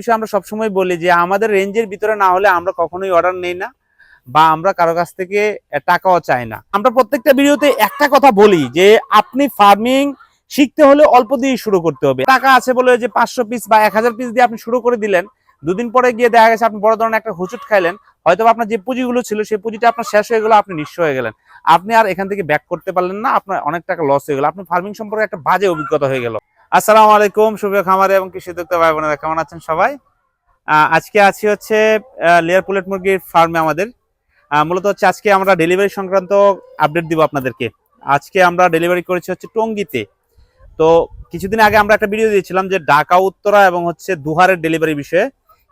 বিষয়ে আমরা সবসময় বলি যে আমাদের রেঞ্জের ভিতরে না হলে আমরা কখনোই অর্ডার নেই না বা আমরা কারও কাছ থেকে টাকাও চাই না। আমরা প্রত্যেকটা ভিডিওতে একটা কথা বলি যে আপনি ফার্মিং শিখতে হলে অল্প দিয়ে শুরু করতে হবে। টাকা আছে বলে যে পাঁচশো পিস বা এক হাজার পিস দিয়ে আপনি শুরু করে দিলেন, দুদিন পরে গিয়ে দেখা গেছে আপনি বড় ধরনের একটা হুচুট খাইলেন, হয়তো আপনার যে পুঁজিগুলো ছিল সেই পুঁজিটা আপনার শেষ হয়ে গেল, আপনি নিঃস্ব হয়ে গেলেন। আপনি আর এখান থেকে ব্যাক করতে পারলেন না, আপনার অনেক টাকা লস হয়ে গেল। আপনার ফার্মিং সম্পর্কে একটা বাজে অভিজ্ঞতা হয়ে গেল। আসসালামু আলাইকুম, শুভ খামারে এবং কৃষি উদ্যোক্তা ভাই বোনেরা কেমন আছেন সবাই? আজকে আছি হচ্ছে লেয়ার পুলেট মুরগির ফার্মে আমাদের। মূলত হচ্ছে আজকে আমরা ডেলিভারি সংক্রান্ত আপডেট দিব আপনাদেরকে। আজকে আমরা ডেলিভারি করেছি হচ্ছে টঙ্গিতে। তো কিছুদিন আগে আমরা একটা ভিডিও দিয়েছিলাম যে ঢাকা, উত্তরা এবং হচ্ছে দুহারের ডেলিভারি বিষয়ে।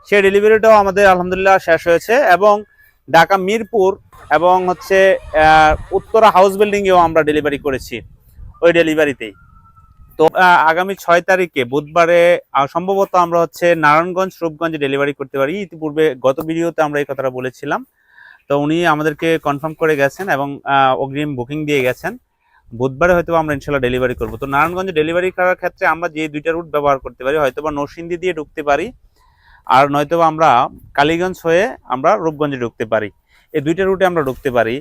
সেই ডেলিভারিটাও আমাদের আলহামদুলিল্লাহ শেষ হয়েছে এবং ঢাকা, মিরপুর এবং হচ্ছে উত্তরা হাউস বিল্ডিংয়েও আমরা ডেলিভারি করেছি ওই ডেলিভারিতেই। তো আগামী ছয় তারিখে বুধবারে সম্ভবত আমরা হচ্ছে নারায়ণগঞ্জ, রূপগঞ্জে ডেলিভারি করতে পারি। ইতিপূর্বে গত ভিডিওতে আমরা এই কথাটা বলেছিলাম। তো উনি আমাদেরকে কনফার্ম করে গেছেন এবং অগ্রিম বুকিং দিয়ে গেছেন। বুধবারে হয়তো আমরা ইনশাল্লাহ ডেলিভারি করব। তো নারায়ণগঞ্জে ডেলিভারি করার ক্ষেত্রে আমরা যে দুইটা রুট ব্যবহার করতে পারি হয়তো বা নরসিংদী দিয়ে ঢুকতে পারি, আর নয়তো আমরা কালীগঞ্জ হয়ে আমরা রূপগঞ্জে ঢুকতে পারি। এই দুইটা রুটে আমরা ঢুকতে পারি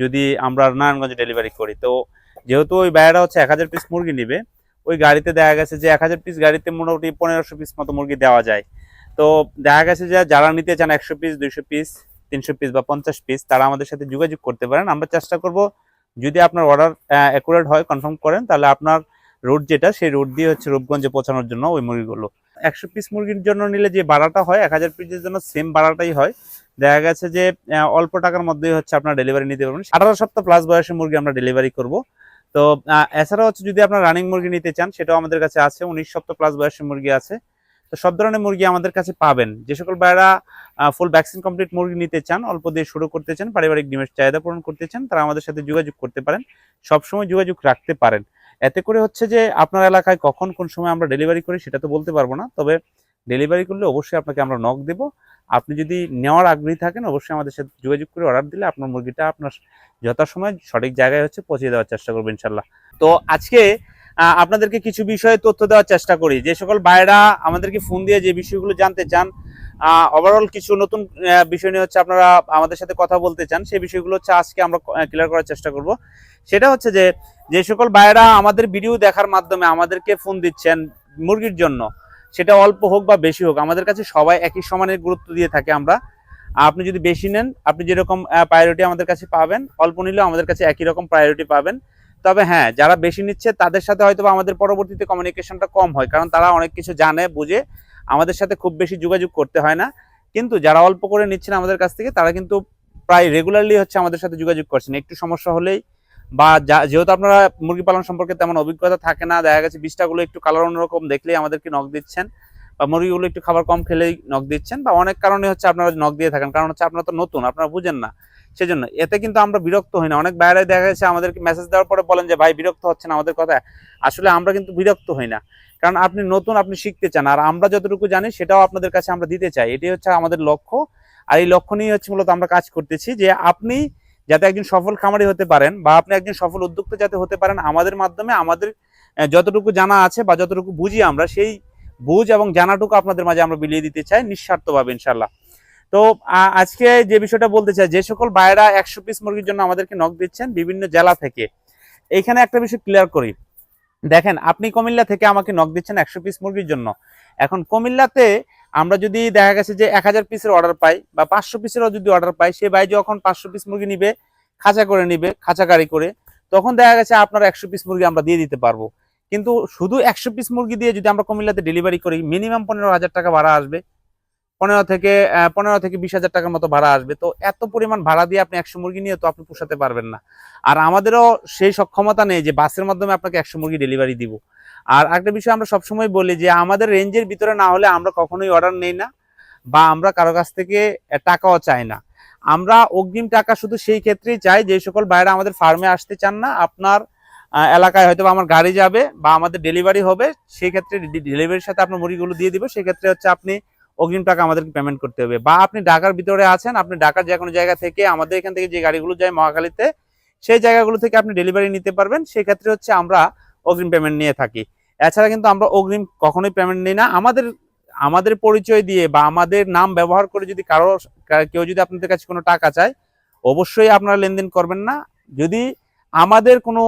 যদি আমরা নারায়ণগঞ্জে ডেলিভারি করি। তো যেহেতু ওই বাইরেটা হচ্ছে এক হাজার পিস মুরগি নিবে ওই গাড়িতে দেখা গেছে যে এক হাজার পিস গাড়িতে মোটামুটি পনেরোশো পিস মতো মুরগি দেওয়া যায়। তো দেখা গেছে যে যারা নিতে চান একশো পিস দুইশো পিস তিনশো পিস বা পঞ্চাশ পিস তারা আমাদের সাথে যোগাযোগ করতে পারেন। আমরা চেষ্টা করব যদি আপনার অর্ডার অ্যাকুরেট হয় কনফার্ম করেন, তাহলে আপনার রুট যেটা, সেই রুট দিয়ে হচ্ছে রূপগঞ্জে পৌঁছানোর জন্য ওই মুরগিগুলো। একশো পিস মুরগির জন্য নিলে যে ভাড়াটা হয়, এক হাজার পিসের জন্য সেম ভাড়াটাই হয়। দেখা গেছে যে অল্প টাকার মধ্যেই হচ্ছে আপনার ডেলিভারি নিতে পারবেন। আঠারো সপ্তাহ প্লাস বয়সের মুরগি আমরা ডেলিভারি করব। তো এছাড়া হচ্ছে যদি আপনার রানিং মুরগি নিতে চান, সেটাও আমাদের কাছে আছে, উনিশ সপ্তাহ প্লাস বয়সের মুরগি আছে। তো সব ধরনের মুরগি আমাদের কাছে পাবেন। যে সকল ভাইরা ফুল ভ্যাকসিন কমপ্লিট মুরগি নিতে চান, অল্প দিয়ে শুরু করতে চান, পারিবারিক ডিমের চাহিদা পূরণ করতে চান, তারা আমাদের সাথে যোগাযোগ করতে পারেন সবসময় যোগাযোগ রাখতে পারেন। এতে করে হচ্ছে যে আপনার এলাকায় কখন কোন সময় আমরা ডেলিভারি করি, সেটা তো বলতে পারব না। তবে ডেলিভারি করলে অবশ্যই আপনাকে আমরা নক দেব। আপনি যদি নেওয়ার আগ্রহী থাকেন, অবশ্যই আমাদের সাথে যোগাযোগ করে অর্ডার দিলে আপনার মুরগিটা আপনার যথাসময় সঠিক জায়গায় হচ্ছে পৌঁছে দেওয়ার চেষ্টা করব ইনশাল্লাহ তো আজকে আপনাদেরকে কিছু বিষয়ে তথ্য দেওয়ার চেষ্টা করি। যে সকল ভাইরা আমাদেরকে ফোন দিয়ে যে বিষয়গুলো জানতে চান ওভারঅল কিছু নতুন বিষয় নিয়ে হচ্ছে আপনারা আমাদের সাথে কথা বলতে চান, সেই বিষয়গুলো হচ্ছে আজকে আমরা ক্লিয়ার করার চেষ্টা করব। সেটা হচ্ছে যে যে সকল ভাইরা আমাদের ভিডিও দেখার মাধ্যমে আমাদেরকে ফোন দিচ্ছেন মুরগির জন্য সেটা অল্প হোক বা বেশি হোক, আমাদের কাছে সবাই একই সমানের গুরুত্ব দিয়ে থাকে আমরা। আপনি যদি বেশি নেন, আপনি যেরকম প্রায়োরিটি আমাদের কাছে পাবেন, অল্প নিলেও আমাদের কাছে একই রকম প্রায়োরিটি পাবেন। তবে হ্যাঁ যারা বেশি নিচ্ছে, তাদের সাথে হয়তো আমাদের পরবর্তীতে কমিউনিকেশনটা কম হয়, কারণ তারা অনেক কিছু জানে, বুঝে, আমাদের সাথে খুব বেশি যোগাযোগ করতে হয় না। কিন্তু যারা অল্প করে নিচ্ছেন আমাদের কাছ থেকে, তারা কিন্তু প্রায় রেগুলারলি হচ্ছে আমাদের সাথে যোগাযোগ করছেন। একটু সমস্যা হলেই বা যেহেতু আপনারা মুরগি পালন সম্পর্কে তেমন অভিজ্ঞতা থাকে না, দেখা গেছে বিষটাগুলো একটু কালার অন্যরকম দেখলেই আমাদেরকে নখ দিচ্ছেন বা মুরগিগুলো একটু খাবার কম খেলেই নখ দিচ্ছেন বা অনেক কারণে হচ্ছে আপনারা নখ দিয়ে থাকেন, কারণ হচ্ছে আপনারা তো নতুন, আপনারা বুঝেন না। সেজন্য এতে কিন্তু আমরা বিরক্ত হই না। অনেক বাইরে দেখা গেছে আমাদেরকে মেসেজ দেওয়ার পরে বলেন যে, ভাই, বিরক্ত হচ্ছেন আমাদের কথা আসলে আমরা কিন্তু বিরক্ত হই না। কারণ আপনি নতুন, আপনি শিখতে চান, আর আমরা যতটুকু জানি সেটাও আপনাদের কাছে আমরা দিতে চাই। এটাই হচ্ছে আমাদের লক্ষ্য। আর এই লক্ষ্য নিয়ে হচ্ছে মূলত আমরা কাজ করতেছি যে আপনি যাতে একজন সফল খামারি হতে পারেন বা আপনি একজন সফল উদ্যোক্তা যাতে হতে পারেন, আমাদের মাধ্যমে আমাদের যতটুকু জানা আছে বা যতটুকু বুঝি আমরা, সেই বুঝ এবং জানাটুকু আপনাদের মাঝে আমরা বিলিয়ে দিতে চাই নিঃস্বার্থভাবে ইনশাল্লাহ তো আজকে যে বিষয়টা বলতে চাই, যে সকল ভাইরা একশো পিস মুরগির জন্য আমাদেরকে নখ দিচ্ছেন বিভিন্ন জেলা থেকে এইখানে একটা বিষয় ক্লিয়ার করি। দেখেন, আপনি কুমিল্লা থেকে আমাকে নখ দিচ্ছেন একশো পিস মুরগির জন্য। এখন কুমিল্লাতে আমরা যদি দেখা গেছে যে এক হাজার পিসের অর্ডার পাই বা পাঁচশো পিসেরও যদি অর্ডার পাই, সে ভাই যখন পাঁচশো পিস মুরগি নিবে, খাঁচা করে নিবে খাঁচা গাড়ি করে, তখন দেখা গেছে আপনার একশো পিস মুরগি আমরা দিয়ে দিতে পারব। কিন্তু শুধু একশো পিস মুরগি দিয়ে যদি আমরা কুমিল্লাতে ডেলিভারি করি মিনিমাম পনেরো হাজার টাকা ভাড়া আসবে। পনেরো থেকে পনেরো থেকে বিশ হাজার টাকার মতো ভাড়া আসবে। তো এত পরিমাণ ভাড়া দিয়ে আপনি একশো মুরগি নিয়ে তো আপনি পোষাতে পারবেন না। আর আমাদেরও সেই সক্ষমতা নেই যে বাসের মাধ্যমে আপনাকে একশো মুরগি ডেলিভারি দিব। আর একটা বিষয় আমরা সবসময় বলি যে আমাদের রেঞ্জের ভিতরে না হলে আমরা কখনোই অর্ডার নেই না বা আমরা কারও কাছ থেকে টাকাও চাই না। আমরা অগ্রিম টাকা শুধু সেই ক্ষেত্রেই চাই যে সকল বাইরে আমাদের ফার্মে আসতে চান না, আপনার এলাকায় হয়তো আমার গাড়ি যাবে বা আমাদের ডেলিভারি হবে, সেই ক্ষেত্রে ডেলিভারির সাথে আপনার মুড়িগুলো দিয়ে দিব, সেই ক্ষেত্রে হচ্ছে আপনি অগ্রিম টাকা আমাদেরকে পেমেন্ট করতে হবে। বা আপনি ঢাকার ভিতরে আছেন, আপনি ঢাকার যে কোনো জায়গা থেকে আমাদের এখান থেকে যে গাড়িগুলো যায় মহাখালীতে, সেই জায়গাগুলো থেকে আপনি ডেলিভারি নিতে পারবেন, সেই ক্ষেত্রে হচ্ছে আমরা অগ্রিম পেমেন্ট নিয়ে থাকি। এছাড়া কিন্তু আমরা অগ্রিম কখনোই পেমেন্ট নিই না। আমাদের আমাদের পরিচয় দিয়ে বা আমাদের নাম ব্যবহার করে যদি কারও, কেউ যদি আপনাদের কাছে কোনো টাকা চায়, অবশ্যই আপনারা লেনদেন করবেন না। যদি আমাদের কোনো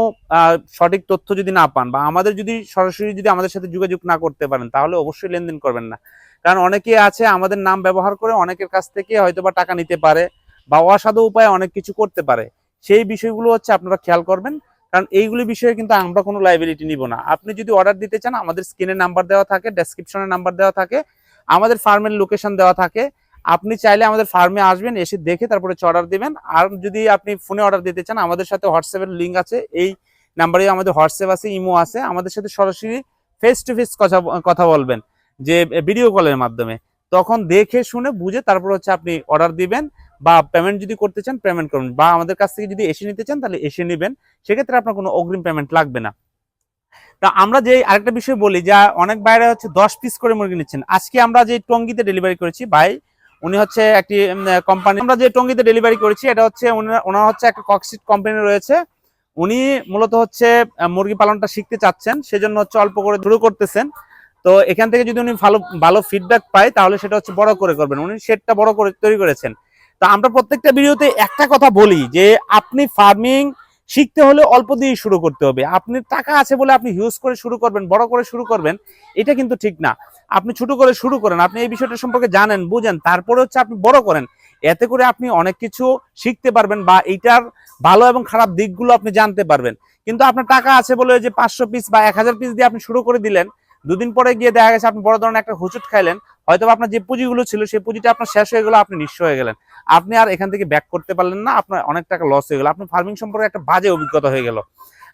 সঠিক তথ্য যদি না পান বা আমাদের যদি সরাসরি যদি আমাদের সাথে যোগাযোগ না করতে পারেন, তাহলে অবশ্যই লেনদেন করবেন না। কারণ অনেকে আছে আমাদের নাম ব্যবহার করে অনেকের কাছ থেকে হয়তো বা টাকা নিতে পারে বা অসাধু উপায়ে অনেক কিছু করতে পারে। সেই বিষয়গুলো হচ্ছে আপনারা খেয়াল করবেন। কারণ এইগুলি বিষয়ে কিন্তু আমরা কোনো লাইবিলিটি নিব না। আপনি যদি অর্ডার দিতে চান, আমাদের স্ক্রিনে নাম্বার দেওয়া থাকে ডেসক্রিপশনে নাম্বার দেওয়া থাকে, আমাদের ফার্মের লোকেশন দেওয়া থাকে। আপনি চাইলে আমাদের ফার্মে আসবেন, এসে দেখে তারপরে অর্ডার দিবেন। আর যদি আপনি ফোনে অর্ডার দিতে চান, আমাদের সাথে হোয়াটসঅ্যাপের লিঙ্ক আছে। এই নাম্বারে আমাদের হোয়াটসঅ্যাপ আছে ইমো আছে। আমাদের সাথে সরাসরি ফেস টু ফেস কথা কথা বলবেন, যে ভিডিও কলের মাধ্যমে। তখন দেখে, শুনে, বুঝে তারপর হচ্ছে আপনি অর্ডার দিবেন। বা পেমেন্ট যদি করতে চান পেমেন্ট করবেন বা আমাদের কাছ থেকে যদি এসে নিতে চান, তাহলে এসে নেবেন। সেক্ষেত্রে আপনার কোনো অগ্রিম পেমেন্ট লাগবে না। তা আমরা যে আরেকটা বিষয় বলি, যা অনেক বাইরে হচ্ছে দশ পিস করে মুরগি নিচ্ছেন। আজকে আমরা যে টঙ্গিতে ডেলিভারি করেছি, ভাই, উনি হচ্ছে একটি কোম্পানি আমরা যে টঙ্গিতে ডেলিভারি করেছি, এটা হচ্ছে ওনার হচ্ছে একটা কক্সিট কোম্পানি রয়েছে। উনি মূলত হচ্ছে মুরগি পালনটা শিখতে চাচ্ছেন, সেজন্য হচ্ছে অল্প করে শুরু করতেছেন। তো এখান থেকে যদি উনি ভালো ভালো ফিডব্যাক পায়, তাহলে সেটা হচ্ছে বড় করে করবেন। উনি সেটটা বড় করে, তৈরি করেছেন। তা আমরা প্রত্যেকটা ভিডিওতে একটা কথা বলি যে আপনি ফার্মিং শিখতে হলে অল্প দিয়ে শুরু করতে হবে। আপনি টাকা আছে বলে আপনি হিউজ করে শুরু করবেন, বড় করে শুরু করবেন, এটা কিন্তু ঠিক না। আপনি ছোট করে শুরু করেন, আপনি এই বিষয়টা সম্পর্কে জানেন, বুঝেন তারপরে হচ্ছে আপনি বড় করেন। এতে করে আপনি অনেক কিছু শিখতে পারবেন বা এইটার ভালো এবং খারাপ দিকগুলো আপনি জানতে পারবেন। কিন্তু আপনার টাকা আছে বলে যে পাঁচশো পিস বা এক হাজার পিস দিয়ে আপনি শুরু করে দিলেন, দুদিন পরে গিয়ে দেখা গেছে আপনি বড় ধরনের একটা হুচুট খাইলেন হয়তো আপনার যে পুঁজিগুলো ছিল, সেই পুঁজিটা আপনার শেষ হয়ে গেলো, আপনি নিঃস্ব হয়ে গেলেন। আপনি আর এখান থেকে ব্যাক করতে পারলেন না, আপনার অনেক টাকা লস হয়ে গেল। আপনার ফার্মিং সম্পর্কে একটা বাজে অভিজ্ঞতা হয়ে গেল।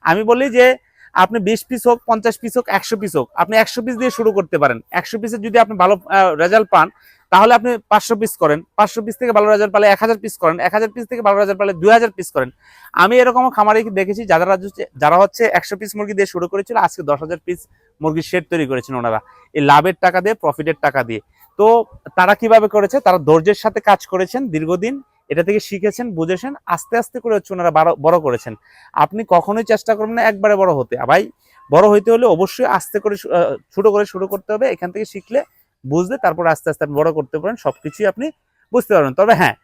আমি বলি যে, আপনি বিশ পিস হোক, পঞ্চাশ পিস হোক, একশো পিস হোক, আপনি একশো পিস দিয়ে শুরু করতে পারেন। একশো পিসের যদি আপনি ভালো রেজাল্ট পান, তাহলে আপনি পাঁচশো পিস করেন। পাঁচশো পিস থেকে ভালো রেজাল্ট পালে এক হাজার পিস করেন। এক হাজার পিস থেকে ভালো রেজাল্ট পালে দুই হাজার পিস করেন। আমি এরকম খামারে দেখেছি, যারা হচ্ছে- যারা হচ্ছে একশো পিস মুরগি দিয়ে শুরু করেছিল, আজকে দশ হাজার পিস মুরগির শেড তৈরি করেছেন ওনারা। এই লাভের টাকা দিয়ে প্রফিটের টাকা দিয়ে। তো তারা কীভাবে করেছে? তারা ধৈর্যের সাথে কাজ করেছেন দীর্ঘদিন, এটা থেকে শিখেছেন, বুঝেছেন, আস্তে আস্তে করে হচ্ছে ওনারা বাড়ো- করেছেন। আপনি কখনোই চেষ্টা করবেন না একবারে বড় হতে। ভাই, বড় হইতে হলে অবশ্যই আস্তে করে ছোট করে শুরু করতে হবে, এখান থেকে শিখলে বুঝলে তারপর আস্তে আস্তে আপনি বড় করতে পারেন সব কিছুই আপনি বুঝতে পারবেন। তবে হ্যাঁ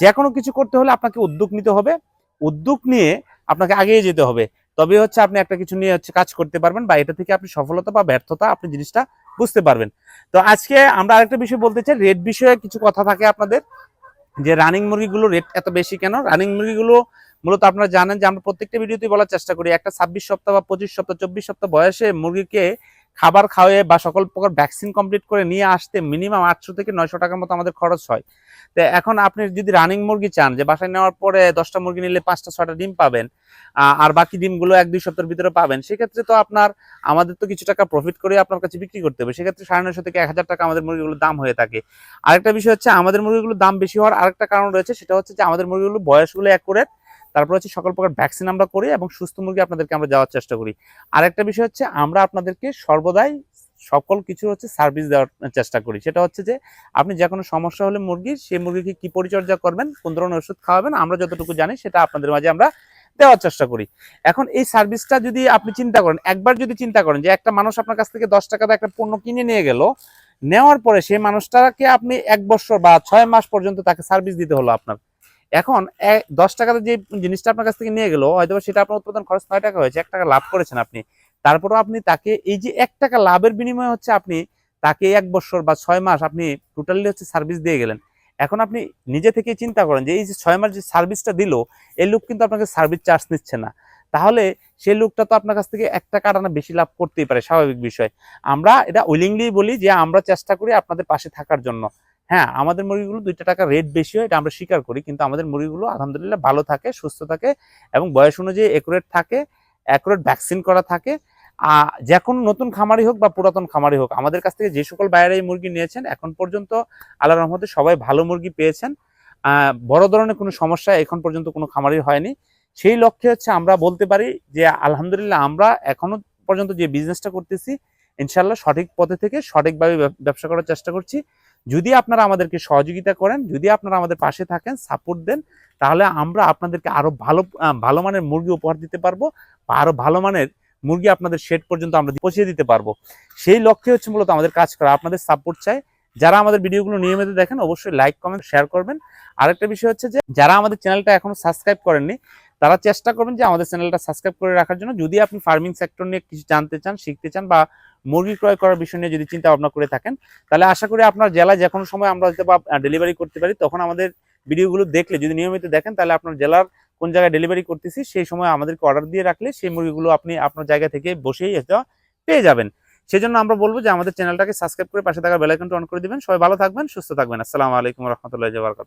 যে কোনো কিছু করতে হলে আপনাকে উদ্যোগ নিতে হবে। উদ্যোগ নিয়ে আপনাকে আগিয়ে যেতে হবে। তবে হচ্ছে আপনি একটা কিছু নিয়ে হচ্ছে কাজ করতে পারবেন বা এটা থেকে আপনি সফলতা বা ব্যর্থতা আপনি জিনিসটা বুঝতে পারবেন। তো আজকে আমরা আরেকটা বিষয় বলতে চাই, রেট বিষয়ে কিছু কথা থাকে আপনাদের, যে রানিং মুরগিগুলো রেট এত বেশি কেন? রানিং মুরগিগুলো মূলত আপনারা জানেন যে আমরা প্রত্যেকটা ভিডিওতে বলার চেষ্টা করি, একটা ছাব্বিশ সপ্তাহ বা পঁচিশ সপ্তাহ, চব্বিশ সপ্তাহ বয়সে মুরগিকে খাবার খাওয়ায়ে বা সকল প্রকার ভ্যাকসিন কমপ্লিট করে নিয়ে আসতে মিনিমাম আটশো থেকে নয়শো টাকার মতো আমাদের খরচ হয়। তো এখন আপনি যদি রানিং মুরগি চান, যে বাসায় নেওয়ার পরে দশটা মুরগি নিলে পাঁচটা, ছয়টা ডিম পাবেন আর বাকি ডিমগুলো এক, দুই সপ্তাহের ভিতরে পাবেন, সেক্ষেত্রে তো আপনার, আমাদের তো কিছু টাকা প্রফিট করে আপনার কাছে বিক্রি করতে হবে। সেক্ষেত্রে সাড়ে নয়শো থেকে এক হাজার টাকা আমাদের মুরগিগুলোর দাম হয়ে থাকে। আরেকটা বিষয় হচ্ছে, আমাদের মুরগিগুলোর দাম বেশি হওয়ার আরেকটা কারণ রয়েছে, সেটা হচ্ছে যে আমাদের মুরগিগুলো বয়সগুলো অ্যাকুরেট তারপর হচ্ছে সকল প্রকার ভ্যাকসিন আমরা করি এবং সুস্থ মুরগি আপনাদেরকে আমরা যাওয়ার চেষ্টা করি। আরেকটা বিষয় হচ্ছে আমরা আপনাদেরকে সর্বদাই সকল কিছু হচ্ছে সার্ভিস দেওয়ার চেষ্টা করি। সেটা হচ্ছে যে আপনি যে কোনো সমস্যা হলে মুরগির সেই মুরগিকে কি পরিচর্যা করবেন, কোন ধরনের ওষুধ খাওয়াবেন, আমরা যতটুকু জানি সেটা আপনাদের মাঝে আমরা দেওয়ার চেষ্টা করি। এখন এই সার্ভিসটা যদি আপনি চিন্তা করেন, একবার যদি চিন্তা করেন যে একটা মানুষ আপনার কাছ থেকে দশ টাকাতে একটা পণ্য কিনে নিয়ে গেল, নেওয়ার পরে সেই মানুষটাকে আপনি এক বছর বা ছয় মাস পর্যন্ত তাকে সার্ভিস দিতে হলো আপনার। এখন দশ টাকাতে যে জিনিসটা আপনার কাছ থেকে নিয়ে গেল হয়তো সেটা আপনার উৎপাদন খরচ নয় টাকা হয়েছে, এক টাকা লাভ করেছেন আপনি। তারপরেও আপনি তাকে, এই যে এক টাকা লাভের বিনিময়ে হচ্ছে আপনি তাকে এক বছর বা ছয় মাস আপনি টোটালি হচ্ছে সার্ভিস দিয়ে গেলেন। এখন আপনি নিজে থেকে চিন্তা করেন যে, এই যে ছয় মাস যে সার্ভিসটা দিল, এই লোক কিন্তু আপনাকে সার্ভিস চার্জ নিচ্ছে না। তাহলে সেই লোকটা তো আপনার কাছ থেকে এক টাকা আনা বেশি লাভ করতেই পারে, স্বাভাবিক বিষয়। আমরা এটা উইলিংলি বলি যে, আমরা চেষ্টা করি আপনাদের পাশে থাকার জন্য। হ্যাঁ আমাদের মুরগিগুলো দুইটা টাকা রেট বেশি হয়, এটা আমরা স্বীকার করি। কিন্তু আমাদের মুরগিগুলো আলহামদুলিল্লাহ ভালো থাকে, সুস্থ থাকে এবং বয়স অনুযায়ী একুরেট থাকে অ্যাকুরেট ভ্যাকসিন করা থাকে। যে কোনো নতুন খামারি হোক বা পুরাতন খামারি হোক, আমাদের কাছ থেকে যে সকল বাইরে এই মুরগি নিয়েছেন, এখন পর্যন্ত আল্লাহ রহমতে সবাই ভালো মুরগি পেয়েছেন। বড় ধরনের কোনো সমস্যা এখন পর্যন্ত কোনো খামারির হয়নি। সেই লক্ষ্যে হচ্ছে আমরা বলতে পারি যে, আলহামদুলিল্লাহ আমরা এখনও পর্যন্ত যে বিজনেসটা করতেছি ইনশাল্লাহ সঠিক পথে থেকে সঠিকভাবে ব্যবসা করার চেষ্টা করছি। যদি আপনারা আমাদেরকে সহযোগিতা করেন, যদি আপনারা আমাদের পাশে থাকেন সাপোর্ট দেন, তাহলে আমরা আপনাদেরকে আরও ভালো ভালো মানের মুরগি উপহার দিতে পারব বা আরও ভালো মানের মুরগি আপনাদের শেড পর্যন্ত আমরা পৌঁছে দিতে পারব। সেই লক্ষ্যে হচ্ছে মূলত আমাদের কাজ করা। আপনাদের সাপোর্ট চাই। যারা আমাদের ভিডিওগুলো নিয়মিত দেখেন, অবশ্যই লাইক কমেন্ট শেয়ার করবেন। আরেকটা বিষয় হচ্ছে যে, যারা আমাদের চ্যানেলটা এখনও সাবস্ক্রাইব করেননি, তারা চেষ্টা করবেন যে আমাদের চ্যানেলটা সাবস্ক্রাইব করে রাখার জন্য। যদি আপনি ফার্মিং সেক্টর নিয়ে কিছু জানতে চান, শিখতে চান বা মুরগি ক্রয় করার বিষয় নিয়ে যদি চিন্তা ভাবনা করে থাকেন, তাহলে আশা করি আপনার জেলায় যে কোনো সময় আমরা হয়তো বা ডেলিভারি করতে পারি। তখন আমাদের ভিডিওগুলো দেখলে, যদি নিয়মিত দেখেন, তাহলে আপনার জেলার কোন জায়গায় ডেলিভারি করতেছি, সেই সময় আমাদেরকে অর্ডার দিয়ে রাখলে সেই মুরগিগুলো আপনি আপনার জায়গা থেকে বসেই হয়তো পেয়ে যাবেন। সেই জন্য আমরা বলব যে আমাদের চ্যানেলটাকে সাবস্ক্রাইব করে পাশে থাকা বেলাইকনটা অন করে দিবেন। সবাই ভালো থাকবেন, সুস্থ থাকবেন। আসসালামু আলাইকুম রহমতুল্লাহ বারকাত